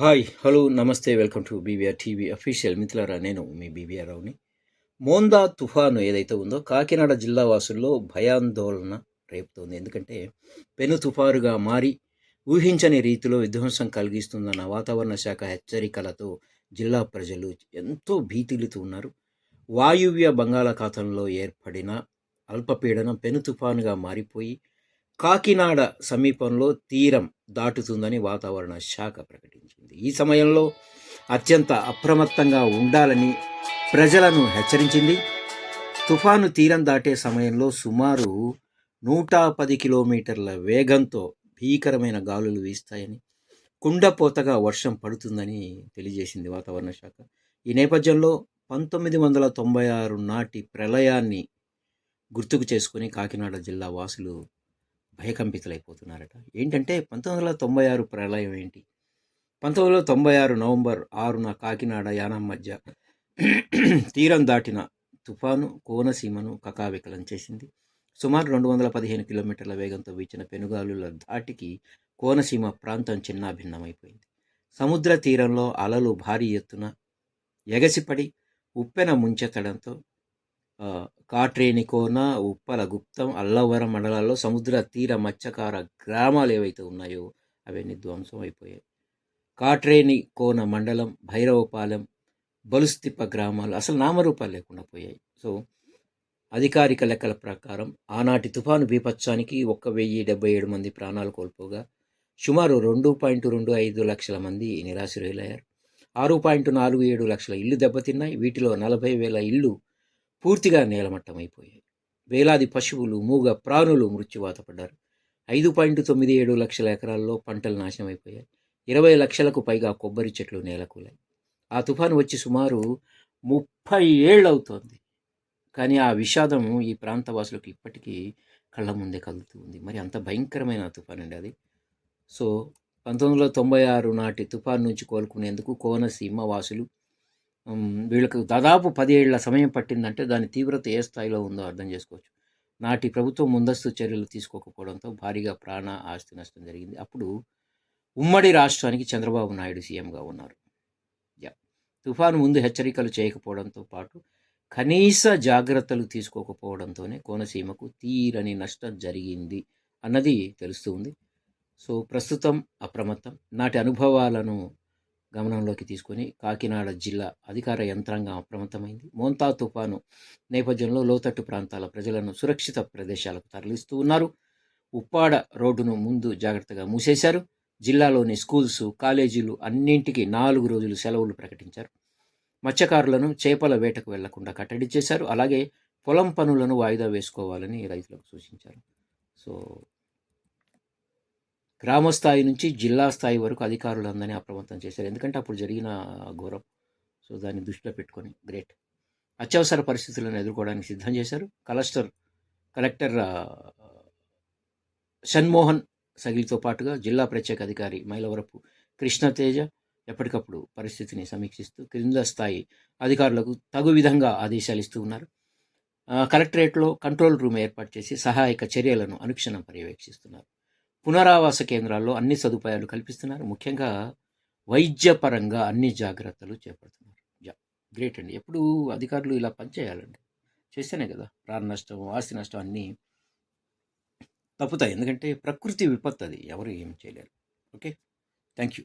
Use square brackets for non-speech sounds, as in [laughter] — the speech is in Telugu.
హాయ్ హలో నమస్తే welcome to BBR TV official. మిత్రులరా నేను మీ బీబీఆర్ రావుని మోందా తుఫాను ఏదైతే ఉందో కాకినాడ జిల్లా వాసుల్లో భయాందోళన రేపుతోంది. ఎందుకంటే పెను తుఫారుగా మారి ఊహించని రీతిలో విధ్వంసం కలిగిస్తుందన్న వాతావరణ శాఖ హెచ్చరికలతో జిల్లా ప్రజలు ఎంతో భీతిలుతూ ఉన్నారు. వాయువ్య బంగాళాఖాతంలో ఏర్పడిన అల్పపీడనం పెను తుఫానుగా మారిపోయి కాకినాడ సమీపంలో తీరం దాటుతుందని వాతావరణ శాఖ ప్రకటించింది. ఈ సమయంలో అత్యంత అప్రమత్తంగా ఉండాలని ప్రజలను హెచ్చరించింది. తుఫాను తీరం దాటే సమయంలో సుమారు నూట పది కిలోమీటర్ల వేగంతో భీకరమైన గాలులు వీస్తాయని కుండపోతగా వర్షం పడుతుందని తెలియజేసింది వాతావరణ శాఖ. ఈ నేపథ్యంలో పంతొమ్మిది వందల తొంభై ఆరు నాటి ప్రళయాన్ని గుర్తుకు చేసుకుని కాకినాడ జిల్లా వాసులు భయకంపితులైపోతున్నారట. ఏంటంటే పంతొమ్మిది వందల తొంభై ఆరు ప్రళయం ఏంటి? పంతొమ్మిది వందల తొంభై ఆరు నవంబర్ ఆరున కాకినాడ యానం మధ్య [clears throat] తీరం దాటిన తుఫాను కోనసీమను కకావికలం చేసింది. సుమారు రెండు వందల పదిహేను కిలోమీటర్ల వేగంతో వీచిన పెనుగాలుల ధాటికి కోనసీమ ప్రాంతం చిన్నాభిన్నమైపోయింది. సముద్ర తీరంలో అలలు భారీ ఎత్తున ఎగసిపడి ఉప్పెన ముంచెత్తడంతో కాట్రేనికోన ఉప్పల గుప్తం అల్లవరం మండలాల్లో సముద్ర తీర మత్స్యకార గ్రామాలు ఏవైతే ఉన్నాయో అవన్నీ ధ్వంసం అయిపోయాయి కాట్రేని కోన మండలం భైరవపాలెం బలుస్తిప్ప గ్రామాలు అసలు నామరూపాలు లేకుండా పోయాయి. సో అధికారిక లెక్కల ప్రకారం ఆనాటి తుఫాను బీపత్సానికి ఒక్క వెయ్యి డెబ్బై ఏడు మంది ప్రాణాలు కోల్పోగా సుమారు రెండు పాయింట్ రెండు ఐదు లక్షల మంది నిరాశ్రయులయ్యారు. ఆరు పాయింట్ నాలుగు ఏడు లక్షల ఇల్లు దెబ్బతిన్నాయి. వీటిలో నలభై వేల ఇల్లు పూర్తిగా నేలమట్టమైపోయాయి. వేలాది పశువులు మూగ ప్రాణులు మృత్యువాత పడ్డారు. ఐదు పాయింట్ తొమ్మిది ఏడు లక్షల ఎకరాల్లో పంటలు నాశనమైపోయాయి. ఇరవై లక్షలకు పైగా కొబ్బరి చెట్లు నేలకూలాయి. ఆ తుఫాను వచ్చి సుమారు ముప్పై ఏళ్ళు అవుతోంది కానీ ఆ విషాదం ఈ ప్రాంత వాసులకు ఇప్పటికీ కళ్ళ ముందే కలుగుతుంది ఉంది. మరి అంత భయంకరమైన తుఫాన్ అండి అది. సో పంతొమ్మిది వందల తొంభై ఆరు నాటి తుఫాన్ నుంచి కోలుకునేందుకు కోనసీమ వాసులు వీళ్ళకు దాదాపు పదేళ్ళ సమయం పట్టిందంటే దాని తీవ్రత ఏ స్థాయిలో ఉందో అర్థం చేసుకోవచ్చు. నాటి ప్రభుత్వం ముందస్తు చర్యలు తీసుకోకపోవడంతో భారీగా ప్రాణ ఆస్తి నష్టం జరిగింది. అప్పుడు ఉమ్మడి రాష్ట్రానికి చంద్రబాబు నాయుడు సీఎంగా ఉన్నారు. యా. తుఫాను ముందు హెచ్చరికలు చేయకపోవడంతో పాటు కనీస జాగ్రత్తలు తీసుకోకపోవడంతోనే కోనసీమకు తీరని నష్టం జరిగింది అన్నది తెలుస్తుంది సో ప్రస్తుతం అప్రమత్తం. నాటి అనుభవాలను గమనంలోకి తీసుకొని కాకినాడ జిల్లా అధికార యంత్రాంగం అప్రమత్తమైంది. మోంతా తుఫాను నేపథ్యంలో లోతట్టు ప్రాంతాల ప్రజలను సురక్షిత ప్రదేశాలకు తరలిస్తూ ఉన్నారు. ఉప్పాడ రోడ్డును ముందు జాగ్రత్తగా మూసేశారు. జిల్లాలోని స్కూల్స్ కాలేజీలు అన్నింటికి నాలుగు రోజులు సెలవులు ప్రకటించారు. మత్స్యకారులను చేపల వేటకు వెళ్ళకుండా కట్టడి చేశారు. అలాగే పొలం పనులను వాయిదా వేసుకోవాలని రైతులకు సూచించారు. సో గ్రామ స్థాయి నుంచి జిల్లా స్థాయి వరకు అధికారులందరినీ అప్రమత్తం చేశారు. ఎందుకంటే అప్పుడు జరిగిన ఘోరం. సో దాన్ని దృష్టిలో పెట్టుకొని గ్రేట్. అత్యవసర పరిస్థితులను ఎదుర్కోవడానికి సిద్ధం చేశారు. కలెక్టర్ కలెక్టర్ ఆ, షణ్మోహన్ సగిలితో పాటుగా జిల్లా ప్రత్యేక అధికారి మైలవరపు కృష్ణతేజ ఎప్పటికప్పుడు పరిస్థితిని సమీక్షిస్తూ క్రింద స్థాయి అధికారులకు తగు విధంగా ఆదేశాలు ఇస్తూ ఉన్నారు. కలెక్టరేట్లో కంట్రోల్ రూమ్ ఏర్పాటు చేసి సహాయక చర్యలను అనుక్షణం పర్యవేక్షిస్తున్నారు. పునరావాస కేంద్రాల్లో అన్ని సదుపాయాలు కల్పిస్తున్నారు. ముఖ్యంగా వైద్యపరంగా అన్ని జాగ్రత్తలు చేపడుతున్నారు. యా గ్రేట్ అండి. ఎప్పుడు అధికారులు ఇలా పనిచేయాలండి. చేస్తేనే కదా ప్రాణ నష్టం ఆస్తి నష్టం అన్నీ తప్పుతాయి. ఎందుకంటే ప్రకృతి విపత్తు అది ఎవరు ఏం చేయలేరు. ఓకే? Thank you